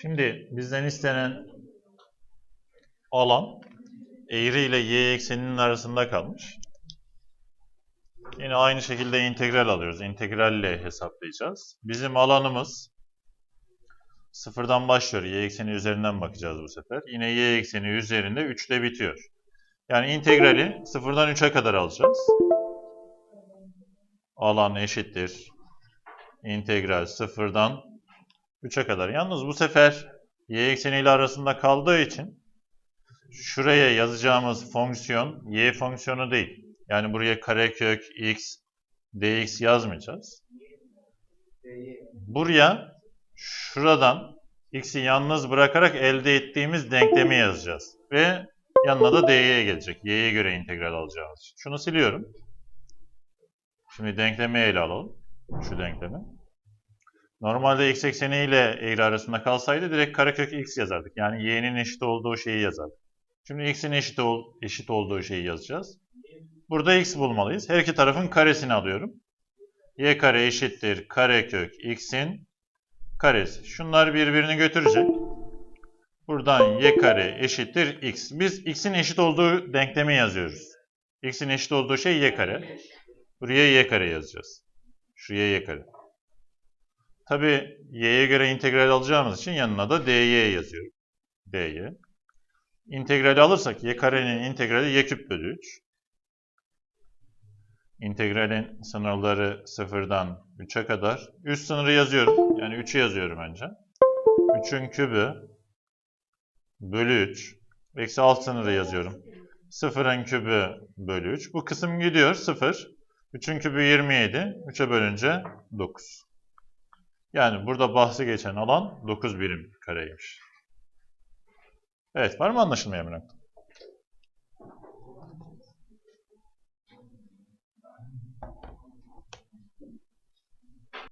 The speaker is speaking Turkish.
Şimdi bizden istenen alan eğri ile y ekseninin arasında kalmış. Yine aynı şekilde integral alıyoruz. İntegralle hesaplayacağız. Bizim alanımız sıfırdan başlıyor. Y ekseni üzerinden bakacağız bu sefer. Yine y ekseni üzerinde 3 ile bitiyor. Yani integrali sıfırdan 3'e kadar alacağız. Alan eşittir. İntegral sıfırdan 3'e kadar. Yalnız bu sefer y ekseniyle arasında kaldığı için şuraya yazacağımız fonksiyon y fonksiyonu değil. Yani buraya karekök x dx yazmayacağız. Buraya şuradan x'i yalnız bırakarak elde ettiğimiz denklemi yazacağız. Ve yanına da dy gelecek. y'ye göre integral alacağımız için. Şunu siliyorum. Şimdi denklemi ele alalım. Şu denklemi. Normalde x ekseni ile eğri arasında kalsaydı direkt karekök x yazardık. Yani y'nin eşit olduğu şeyi yazardık. Şimdi x'in eşit, ol, eşit olduğu şeyi yazacağız. Burada x bulmalıyız. Her iki tarafın karesini alıyorum. y kare eşittir karekök x'in karesi. Şunlar birbirini götürecek. Buradan y kare eşittir x. Biz x'in eşit olduğu denklemi yazıyoruz. x'in eşit olduğu şey y kare. Buraya y kare yazacağız. Şuraya y kare. Tabi y'ye göre integral alacağımız için yanına da dy yazıyorum. dy. İntegrali alırsak y karenin integrali y küp bölü 3. İntegralin sınırları sıfırdan 3'e kadar. Üst sınırı yazıyorum. Yani 3'ü yazıyorum önce. 3'ün kübü bölü 3. Eksi alt sınırı yazıyorum. Sıfırın kübü bölü 3. Bu kısım gidiyor. 0. 3'ün kübü 27. 3'e bölünce 9. Yani burada bahsi geçen alan 9 birim kareymiş. Evet, var mı anlaşılmayan bir nokta?